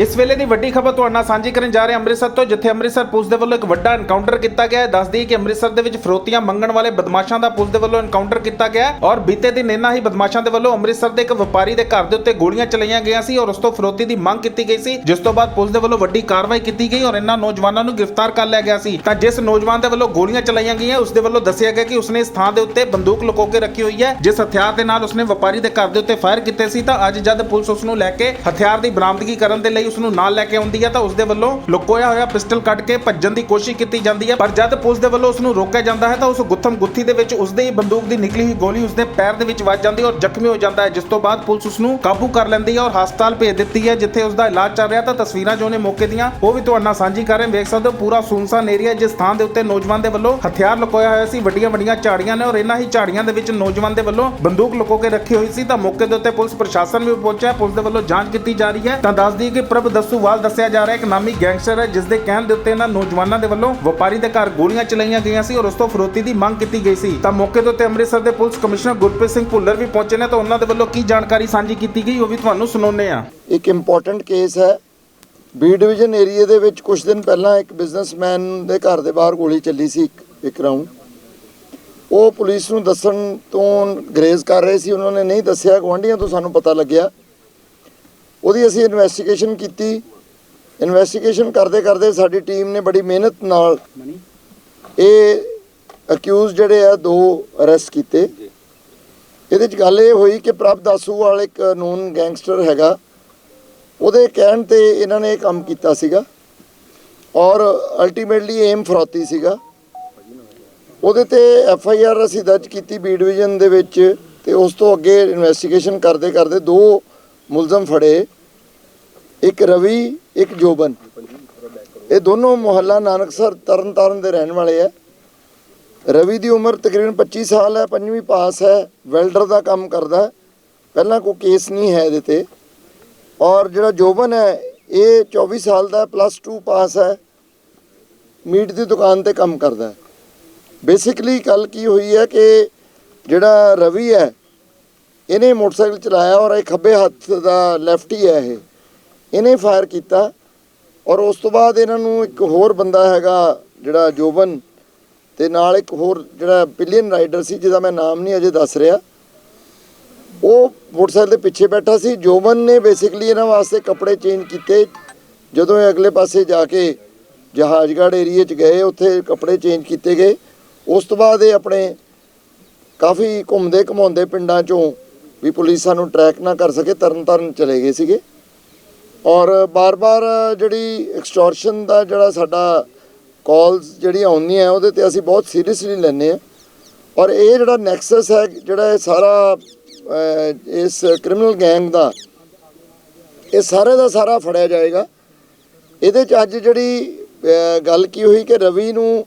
ਇਸ ਵੇਲੇ ਦੀ ਵੱਡੀ ਖਬਰ ਤੁਹਾਡੇ ਨਾਲ ਸਾਂਝੀ ਕਰਨ ਜਾ ਰਹੇ ਅੰਮ੍ਰਿਤਸਰ ਤੋਂ, ਜਿੱਥੇ ਅੰਮ੍ਰਿਤਸਰ ਪੁਲਿਸ ਦੇ ਵੱਲੋਂ ਇੱਕ ਵੱਡਾ ਐਨਕਾਊਂਟਰ ਕੀਤਾ ਗਿਆ ਹੈ। ਦੱਸਦੀ ਕਿ ਅੰਮ੍ਰਿਤਸਰ ਦੇ ਵਿੱਚ ਫਰੋਤੀਆਂ ਮੰਗਣ ਵਾਲੇ ਬਦਮਾਸ਼ਾਂ ਦਾ ਪੁਲਿਸ ਦੇ ਵੱਲੋਂ ਐਨਕਾਊਂਟਰ ਕੀਤਾ ਗਿਆ ਔਰ ਬੀਤੇ ਦਿਨ ਇਹਨਾਂ ਹੀ ਬਦਮਾਸ਼ਾਂ ਦੇ ਵੱਲੋਂ ਅੰਮ੍ਰਿਤਸਰ ਦੇ ਇੱਕ ਵਪਾਰੀ ਦੇ ਘਰ ਦੇ ਉੱਤੇ ਗੋਲੀਆਂ ਚਲਾਈਆਂ ਗਈਆਂ ਸੀ ਔਰ ਉਸ ਤੋਂ ਫਰੋਤੀ ਦੀ ਮੰਗ ਕੀਤੀ ਗਈ ਸੀ, ਜਿਸ ਤੋਂ ਬਾਅਦ ਪੁਲਿਸ ਦੇ ਵੱਲੋਂ ਵੱਡੀ ਕਾਰਵਾਈ ਕੀਤੀ ਗਈ ਔਰ ਇਹਨਾਂ ਨੌਜਵਾਨਾਂ ਨੂੰ ਗ੍ਰਿਫਤਾਰ ਕਰ ਲਿਆ ਗਿਆ ਸੀ। ਤਾਂ ਜਿਸ ਨੌਜਵਾਨ ਦੇ ਵੱਲੋਂ ਗੋਲੀਆਂ ਚਲਾਈਆਂ ਗਈਆਂ, ਉਸ ਦੇ ਵੱਲੋਂ ਦੱਸਿਆ ਗਿਆ ਕਿ ਉਸਨੇ ਇਸ ਥਾਂ ਦੇ ਉੱਤੇ ਬੰਦੂਕ ਲੁਕੋ ਕੇ ਰੱਖੀ ਹੋਈ ਹੈ, ਜਿਸ ਹਥਿਆਰ ਦੇ ਨਾਲ ਉਸਨੇ ਵਪਾਰੀ ਦੇ ਘਰ ਦੇ ਉੱਤੇ ਫਾਇਰ ਕੀਤੇ ਸੀ। ਤਾਂ ਅੱਜ ਜਦ ਪੁਲਿਸ ਉਸ ਨੂੰ ਲੈ ਕੇ ਹਥਿਆਰ ਦੀ ਬਰਾਮਦਗੀ ਕਰਨ ਦੇ ਲਈ ਉਸ ਨੂੰ ਨਾਲ ਲੈ ਕੇ ਆਉਂਦੀ ਹੈ ਤਾਂ ਉਸ ਦੇ ਵੱਲੋਂ ਲੁਕੋਇਆ ਹੋਇਆ ਪਿਸਟਲ ਕੱਢ ਕੇ ਭੱਜਣ ਦੀ ਕੋਸ਼ਿਸ਼ ਕੀਤੀ ਜਾਂਦੀ ਹੈ ਪਰ ਜਦ ਪੁਲਿਸ ਦੇ ਵੱਲੋਂ ਉਸ ਨੂੰ ਰੋਕਿਆ ਜਾਂਦਾ ਹੈ ਤਾਂ ਉਸ ਗੁੱਥਮ ਗੁੱਥੀ ਦੇ ਵਿੱਚ ਉਸ ਦੇ ਹੀ ਬੰਦੂਕ ਦੀ ਨਿਕਲੀ ਹੋਈ ਗੋਲੀ ਉਸ ਦੇ ਪੈਰ ਦੇ ਵਿੱਚ ਵੱਜ ਜਾਂਦੀ ਔਰ ਜ਼ਖਮੀ ਹੋ ਜਾਂਦਾ ਹੈ, ਜਿਸ ਤੋਂ ਬਾਅਦ ਪੁਲਿਸ ਉਸ ਨੂੰ ਕਾਬੂ ਕਰ ਲੈਂਦੀ ਹੈ ਔਰ ਹਸਪਤਾਲ ਭੇਜ ਦਿੱਤੀ ਹੈ ਜਿੱਥੇ ਉਸ ਦਾ ਇਲਾਜ ਚੱਲ ਰਿਹਾ ਤਾਂ ਤਸਵੀਰਾਂ ਜੋ ਨੇ ਮੌਕੇ ਦੀਆਂ, ਉਹ ਵੀ ਤੁਹਾਡੇ ਨਾਲ ਸਾਂਝੀ ਕਰ ਰਹੇ ਵੇਖ ਸਕਦੇ ਹੋ ਪੂਰਾ ਸੁਨਸਾਨ ਏਰੀਆ ਜਿਸ ਥਾਂ ਦੇ ਉੱਤੇ ਨੌਜਵਾਨ ਦੇ ਵੱਲੋਂ ਹਥਿਆਰ ਲੁਕੋਇਆ ਹੋਇਆ ਸੀ, ਵੱਡੀਆਂ ਵੱਡੀਆਂ ਝਾੜੀਆਂ ਨੇ ਔਰ ਇਹਨਾਂ ਹੀ ਝਾੜੀਆਂ ਦੇ ਵਿੱਚ ਨੌਜਵਾਨ ਦੇ ਵੱਲੋਂ ਬੰਦੂਕ ਲੁਕੋ ਕੇ ਰੱਖੀ ਹੋਈ ਸੀ। ਤਾਂ ਮੌਕੇ ਦੇ ਉੱਤੇ ਪੁਲਿਸ ਪ੍ਰਸ਼ਾਸਨ ਵੀ ਪਹੁੰਚਿਆ, ਪੁਲਿਸ ਦੇ ਵੱਲੋਂ ਜਾਂਚ ਕੀਤੀ ਜਾ ਰਹੀ ਹੈ। ਤਾਂ ਦੱਸ ਦਈਏ ਕਿ ਪ੍ਰਭ ਦਸੂਵਾਲ ਦੱਸਿਆ ਜਾ ਰਿਹਾ ਇੱਕ ਨਾਮੀ ਗੈਂਗਸਟਰ ਹੈ ਜਿਸ ਦੇ ਕਹਿਣ ਦੇ ਉੱਤੇ ਇਹਨਾਂ ਨੌਜਵਾਨਾਂ ਦੇ ਵੱਲੋਂ ਵਪਾਰੀ ਦੇ ਘਰ ਗੋਲੀਆਂ ਚਲਾਈਆਂ ਗਈਆਂ ਸੀ ਔਰ ਉਸ ਤੋਂ ਫਰੋਤੀ ਦੀ ਮੰਗ ਕੀਤੀ ਗਈ ਸੀ। ਤਾਂ ਮੌਕੇ ਦੇ ਅੰਮ੍ਰਿਤਸਰ ਦੇ ਪੁਲਿਸ ਕਮਿਸ਼ਨਰ ਗੁਰਪ੍ਰੀਤ ਸਿੰਘ ਭੁੱਲਰ ਵੀ ਪਹੁੰਚੇ ਨੇ ਤਾਂ ਉਹਨਾਂ ਦੇ ਵੱਲੋਂ ਕੀ ਜਾਣਕਾਰੀ ਸਾਂਝੀ ਕੀਤੀ ਗਈ ਉਹ ਵੀ ਤੁਹਾਨੂੰ ਸੁਣਾਉਂਦੇ ਆ ਇੱਕ ਇੰਪੋਰਟੈਂਟ ਕੇਸ ਹੈ। ਬੀ ਡਿਵੀਜ਼ਨ ਏਰੀਆ ਦੇ ਵਿੱਚ ਕੁਝ ਦਿਨ ਪਹਿਲਾਂ ਇੱਕ ਬਿਜ਼ਨਸਮੈਨ ਦੇ ਘਰ ਦੇ ਬਾਹਰ ਗੋਲੀ ਚੱਲੀ ਸੀ ਇੱਕ ਰਾਉਂਡ ਉਹ ਪੁਲਿਸ ਨੂੰ ਦੱਸਣ ਤੋਂ ਗਰੇਜ਼ ਕਰ ਰਹੇ ਸੀ। ਉਹਨਾਂ ਨੇ ਨਹੀਂ ਦੱਸਿਆ, ਗੁਆਂਢੀਆਂ ਤੋਂ ਸਾਨੂੰ ਪਤਾ ਲੱਗਿਆ। ਉਹਦੀ ਅਸੀਂ ਇਨਵੈਸਟੀਗੇਸ਼ਨ ਕੀਤੀ। ਇਨਵੈਸਟੀਗੇਸ਼ਨ ਕਰਦੇ ਕਰਦੇ ਸਾਡੀ ਟੀਮ ਨੇ ਬੜੀ ਮਿਹਨਤ ਨਾਲ ਇਹ ਅਕਿਊਜ਼ ਜਿਹੜੇ ਆ ਦੋ ਅਰੈਸਟ ਕੀਤੇ। ਇਹਦੇ ਚ ਗੱਲ ਇਹ ਹੋਈ ਕਿ ਪ੍ਰਭ ਦਾਸੂ ਵਾਲ ਇੱਕ ਨੂਨ ਗੈਂਗਸਟਰ ਹੈਗਾ। ਉਹਦੇ ਕਹਿਣ ਤੇ ਇਹਨਾਂ ਨੇ ਇਹ ਕੰਮ ਕੀਤਾ ਸੀਗਾ। ਔਰ ਅਲਟੀਮੇਟਲੀ ਏਮ ਫਰੋਤੀ ਸੀਗਾ। ਉਹਦੇ ਤੇ ਐਫ ਆਈ ਆਰ ਅਸੀਂ ਦਰਜ ਕੀਤੀ ਬੀ ਡਿਵੀਜ਼ਨ ਦੇ ਵਿੱਚ ਤੇ ਉਸ ਤੋਂ ਅੱਗੇ ਇਨਵੈਸਟੀਗੇਸ਼ਨ ਕਰਦੇ ਕਰਦੇ ਦੋ ਮੁਲਜ਼ਮ ਫੜੇ, ਇੱਕ ਰਵੀ, ਇੱਕ ਜੋਬਨ। ਇਹ ਦੋਨੋਂ ਮੁਹੱਲਾ ਨਾਨਕਸਰ ਤਰਨਤਾਰਨ ਦੇ ਰਹਿਣ ਵਾਲੇ ਆ। ਰਵੀ ਦੀ ਉਮਰ ਤਕਰੀਬਨ 25 ਸਾਲ ਹੈ, ਪੰਜਵੀਂ ਪਾਸ ਹੈ, ਵੈਲਡਰ ਦਾ ਕੰਮ ਕਰਦਾ ਪਹਿਲਾਂ ਕੋਈ ਕੇਸ ਨਹੀਂ ਹੈ ਇਹਦੇ ਤੇ। ਔਰ ਜਿਹੜਾ ਜੋਬਨ ਹੈ, ਇਹ 24 ਸਾਲ ਦਾ ਪਲੱਸ 2 ਪਾਸ ਹੈ। ਮੀਟ ਦੀ ਦੁਕਾਨ ਤੇ ਕੰਮ ਕਰਦਾ ਬੇਸਿਕਲੀ ਗੱਲ ਕੀ ਹੋਈ ਹੈ ਕਿ ਜਿਹੜਾ ਰਵੀ ਹੈ ਇਹਨੇ ਮੋਟਰਸਾਈਕਲ ਚਲਾਇਆ ਔਰ ਇਹ ਖੱਬੇ ਹੱਥ ਦਾ ਲੈਫਟੀ ਹੈ ਇਹ। ਇਹਨੇ ਫਾਇਰ ਕੀਤਾ ਔਰ ਉਸ ਤੋਂ ਬਾਅਦ ਇਹਨਾਂ ਨੂੰ ਇੱਕ ਹੋਰ ਬੰਦਾ ਹੈਗਾ ਜਿਹੜਾ ਜੋਬਨ ਤੇ ਨਾਲ ਇੱਕ ਹੋਰ ਜਿਹੜਾ ਪਿਲੀਅਨ ਰਾਈਡਰ ਸੀ, ਜਿਹਦਾ ਮੈਂ ਨਾਮ ਨਹੀਂ ਅਜੇ ਦੱਸ ਰਿਹਾ। ਉਹ ਮੋਟਰਸਾਈਕਲ ਦੇ ਪਿੱਛੇ ਬੈਠਾ ਸੀ। ਜੋਬਨ ਨੇ ਬੇਸਿਕਲੀ ਇਹਨਾਂ ਵਾਸਤੇ ਕੱਪੜੇ ਚੇਂਜ ਕੀਤੇ। ਜਦੋਂ ਇਹ ਅਗਲੇ ਪਾਸੇ ਜਾ ਕੇ ਜਹਾਜ਼ਗੜ੍ਹ ਏਰੀਏ 'ਚ ਗਏ, ਉੱਥੇ ਕੱਪੜੇ ਚੇਂਜ ਕੀਤੇ ਗਏ। ਉਸ ਤੋਂ ਬਾਅਦ ਇਹ ਆਪਣੇ ਕਾਫੀ ਘੁੰਮਦੇ ਘਮਾਉਂਦੇ ਪਿੰਡਾਂ 'ਚੋਂ ਵੀ ਪੁਲਿਸ ਸਾਨੂੰ ਟਰੈਕ ਨਾ ਕਰ ਸਕੇ ਤਰਨ ਤਾਰਨ ਚਲੇ ਗਏ ਸੀਗੇ। ਔਰ ਬਾਰ-ਬਾਰ ਜਿਹੜੀ ਐਕਸਟੋਰਸ਼ਨ ਦਾ ਜਿਹੜਾ ਸਾਡਾ ਕਾਲਸ ਜਿਹੜੀਆਂ ਆਉਂਦੀਆਂ ਉਹਦੇ ਤੇ ਅਸੀਂ ਬਹੁਤ ਸੀਰੀਅਸਲੀ ਲੈਂਦੇ ਆ ਔਰ ਇਹ ਜਿਹੜਾ ਨੈਕਸਸ ਹੈ, ਜਿਹੜਾ ਇਹ ਸਾਰਾ ਇਸ ਕ੍ਰਿਮੀਨਲ ਗੈਂਗ ਦਾ, ਇਹ ਸਾਰੇ ਦਾ ਸਾਰਾ ਫੜਿਆ ਜਾਏਗਾ। ਇਹਦੇ ਚ ਅੱਜ ਜਿਹੜੀ ਗੱਲ ਕੀ ਹੋਈ ਕਿ ਰਵੀ ਨੂੰ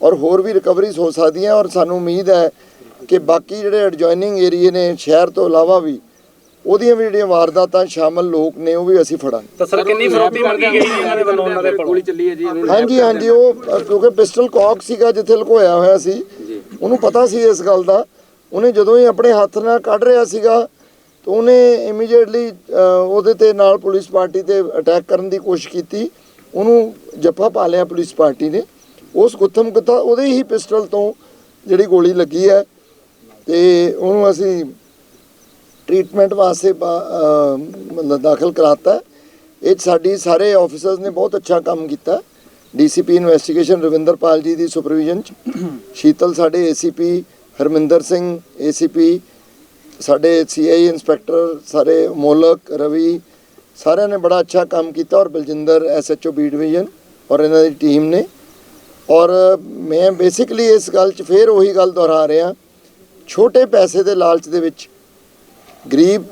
ਔਰ ਹੋਰ ਵੀ ਰਿਕਵਰੀਜ਼ ਹੋ ਸਕਦੀਆਂ ਔਰ ਸਾਨੂੰ ਉਮੀਦ ਹੈ ਕਿ ਬਾਕੀ ਜਿਹੜੇ ਐਡਜੋਇਨਿੰਗ ਏਰੀਏ ਨੇ ਸ਼ਹਿਰ ਤੋਂ ਇਲਾਵਾ ਵੀ ਉਹਦੀਆਂ ਵੀ ਜਿਹੜੀਆਂ ਵਾਰਦਾਤਾਂ ਸ਼ਾਮਲ ਲੋਕ ਨੇ ਉਹ ਵੀ ਅਸੀਂ ਫੜਾਂਗੇ। ਤਾਂ ਸਰ ਕਿੰਨੀ ਫਰੋਤੀ ਮੰਗੀ ਗਈ ਇਹਨਾਂ ਦੇ ਵੱਲੋਂ ਉਹਨਾਂ ਦੇ ਗੋਲੀ ਚੱਲੀ ਹੈ ਜੀ ਹਾਂਜੀ ਹਾਂਜੀ ਉਹ ਕਿਉਂਕਿ ਪਿਸਟਲ ਕੌਕ ਸੀਗਾ ਜਿੱਥੇ ਲੁਕੋਇਆ ਹੋਇਆ ਸੀ। ਉਹਨੂੰ ਪਤਾ ਸੀ ਇਸ ਗੱਲ ਦਾ। ਉਹਨੇ ਜਦੋਂ ਹੀ ਆਪਣੇ ਹੱਥ ਨਾਲ ਕੱਢ ਰਿਹਾ ਸੀਗਾ ਤਾਂ ਉਹਨੇ ਇਮੀਡੀਏਟਲੀ ਉਹਦੇ ਤੇ ਨਾਲ ਪੁਲਿਸ ਪਾਰਟੀ ਤੇ ਅਟੈਕ ਕਰਨ ਦੀ ਕੋਸ਼ਿਸ਼ ਕੀਤੀ। ਉਹਨੂੰ ਜੱਫਾ ਪਾ ਲਿਆ ਪੁਲਿਸ ਪਾਰਟੀ ਨੇ। ਉਸ ਗੁੱਥਮ ਗੁੱਥਾ ਉਹਦੇ ਹੀ ਪਿਸਟਲ ਤੋਂ ਜਿਹੜੀ ਗੋਲੀ ਲੱਗੀ ਹੈ ਤੇ ਉਹਨੂੰ ਅਸੀਂ ਟ੍ਰੀਟਮੈਂਟ ਵਾਸਤੇ ਮਤਲਬ ਦਾਖਲ ਕਰਾਤਾ ਇਹ 'ਚ ਸਾਡੀ ਸਾਰੇ ਆਫੀਸਰਸ ਨੇ ਬਹੁਤ ਅੱਛਾ ਕੰਮ ਕੀਤਾ। ਡੀਸੀਪੀ ਇਨਵੈਸਟੀਗੇਸ਼ਨ ਰਵਿੰਦਰਪਾਲ ਜੀ ਦੀ ਸੁਪਰਵਿਜ਼ਨ ਚ। ਸ਼ੀਤਲ ਸਾਡੇ ਏਸੀਪੀ ਹਰਮਿੰਦਰ ਸਿੰਘ ਏਸੀਪੀ ਸਾਡੇ ਸੀਆਈ ਇੰਸਪੈਕਟਰ ਸਾਰੇ ਮੋਲਕ, ਰਵੀ, ਸਾਰਿਆਂ ਨੇ ਬੜਾ ਅੱਛਾ ਕੰਮ ਕੀਤਾ ਔਰ ਬਲਜਿੰਦਰ ਐਸਐਚਓ ਬੀ ਡਿਵੀਜ਼ਨ ਔਰ ਇਹਨਾਂ ਦੀ ਟੀਮ ਨੇ। ਔਰ ਮੈਂ ਬੇਸਿਕਲੀ ਇਸ ਗੱਲ 'ਚ ਫੇਰ ਉਹੀ ਗੱਲ ਦੁਹਰਾ ਰਿਹਾ। ਛੋਟੇ ਪੈਸੇ ਦੇ ਲਾਲਚ ਦੇ ਵਿੱਚ ਗਰੀਬ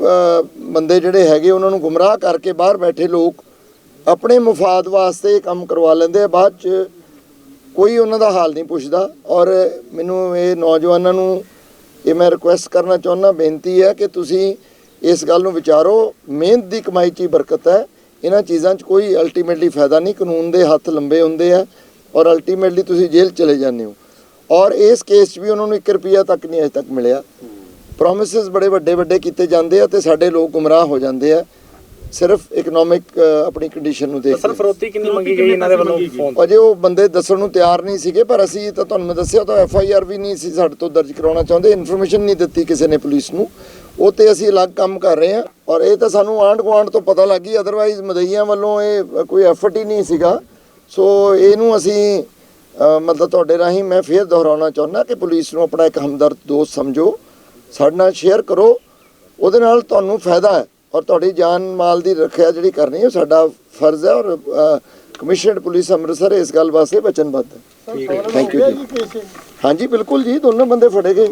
ਬੰਦੇ ਜਿਹੜੇ ਹੈਗੇ, ਉਹਨਾਂ ਨੂੰ ਗੁੰਮਰਾਹ ਕਰਕੇ ਬਾਹਰ ਬੈਠੇ ਲੋਕ ਆਪਣੇ ਮਫਾਦ ਵਾਸਤੇ ਕੰਮ ਕਰਵਾ ਲੈਂਦੇ ਆ। ਬਾਅਦ 'ਚ ਕੋਈ ਉਹਨਾਂ ਦਾ ਹਾਲ ਨਹੀਂ ਪੁੱਛਦਾ। ਔਰ ਮੈਨੂੰ ਇਹ ਨੌਜਵਾਨਾਂ ਨੂੰ ਇਹ ਮੈਂ ਰਿਕੁਐਸਟ ਕਰਨਾ ਚਾਹੁੰਦਾ, ਬੇਨਤੀ ਹੈ ਕਿ ਤੁਸੀਂ ਇਸ ਗੱਲ ਨੂੰ ਵਿਚਾਰੋ। ਮਿਹਨਤ ਦੀ ਕਮਾਈ 'ਚ ਹੀ ਬਰਕਤ ਹੈ। ਇਹਨਾਂ ਚੀਜ਼ਾਂ 'ਚ ਕੋਈ ਅਲਟੀਮੇਟਲੀ ਫਾਇਦਾ ਨਹੀਂ। ਕਾਨੂੰਨ ਦੇ ਹੱਥ ਲੰਬੇ ਹੁੰਦੇ ਆ। ਔਰ ਅਲਟੀਮੇਟਲੀ ਤੁਸੀਂ ਜੇਲ੍ਹ ਚਲੇ ਜਾਂਦੇ ਹੋ। ਔਰ ਇਸ ਕੇਸ 'ਚ ਵੀ ਉਹਨਾਂ ਨੂੰ 1 ਰੁਪਿਆ ਤੱਕ ਨਹੀਂ ਅਜੇ ਤੱਕ ਮਿਲਿਆ। ਪ੍ਰੋਮਿਸਸ ਬੜੇ ਵੱਡੇ ਵੱਡੇ ਕੀਤੇ ਜਾਂਦੇ ਆ ਤੇ ਸਾਡੇ ਲੋਕ ਗੁੰਮਰਾਹ ਹੋ ਜਾਂਦੇ ਆ। ਸਿਰਫ ਇਕਨੋਮਿਕ ਆਪਣੀ ਕੰਡੀਸ਼ਨ ਨੂੰ ਦੇਖ ਸਰ ਫਰੋਤੀ ਕਿੰਨੀ ਮੰਗੀ ਗਈ ਇਹਨਾਂ ਦੇ ਵੱਲੋਂ ਫੋਨ ਅਜੇ ਉਹ ਬੰਦੇ ਦੱਸਣ ਨੂੰ ਤਿਆਰ ਨਹੀਂ ਸੀਗੇ ਪਰ ਅਸੀਂ ਤਾਂ ਤੁਹਾਨੂੰ ਮੈਂ ਦੱਸਿਆ ਤਾਂ ਐਫ ਆਈ ਆਰ ਵੀ ਨਹੀਂ ਸੀ ਸਾਡੇ ਤੋਂ ਦਰਜ ਕਰਾਉਣਾ ਚਾਹੁੰਦੇ ਇਨਫੋਰਮੇਸ਼ਨ ਨਹੀਂ ਦਿੱਤੀ ਕਿਸੇ ਨੇ ਪੁਲਿਸ ਨੂੰ। ਉਹ ਤੇ ਅਸੀਂ ਅਲੱਗ ਕੰਮ ਕਰ ਰਹੇ ਹਾਂ। ਔਰ ਇਹ ਤਾਂ ਸਾਨੂੰ ਆਂਢ ਗੁਆਂਢ ਤੋਂ ਪਤਾ ਲੱਗ ਗਈ ਅਦਰਵਾਈਜ਼ ਮਦਈਆਂ ਵੱਲੋਂ ਇਹ ਕੋਈ ਐਫਰਟ ਹੀ ਨਹੀਂ ਸੀਗਾ। ਸੋ ਇਹਨੂੰ ਅਸੀਂ ਮਤਲਬ ਤੁਹਾਡੇ ਰਾਹੀਂ ਮੈਂ ਫੇਰ ਦੁਹਰਾਉਣਾ ਚਾਹੁੰਦਾ ਕਿ ਪੁਲਿਸ ਨੂੰ ਆਪਣਾ ਇੱਕ ਹਮਦਰਦ ਦੋਸਤ ਸਮਝੋ ਸਾਡੇ ਨਾਲ ਸ਼ੇਅਰ ਕਰੋ ਉਹਦੇ ਨਾਲ ਤੁਹਾਨੂੰ ਫਾਇਦਾ ਹੈ ਔਰ ਤੁਹਾਡੀ ਜਾਨ ਮਾਲ ਦੀ ਰੱਖਿਆ ਜਿਹੜੀ ਕਰਨੀ ਹੈ ਉਹ ਸਾਡਾ ਫਰਜ਼ ਹੈ ਔਰ ਕਮਿਸ਼ਨਡ ਪੁਲਿਸ ਅੰਮ੍ਰਿਤਸਰ ਇਸ ਗੱਲ ਵਾਸਤੇ ਵਚਨਬੱਧ ਹੈ। ਥੈਂਕ ਯੂ ਜੀ। ਹਾਂਜੀ ਬਿਲਕੁਲ ਜੀ ਦੋਨੋਂ ਬੰਦੇ ਫੜੇ ਗਏ।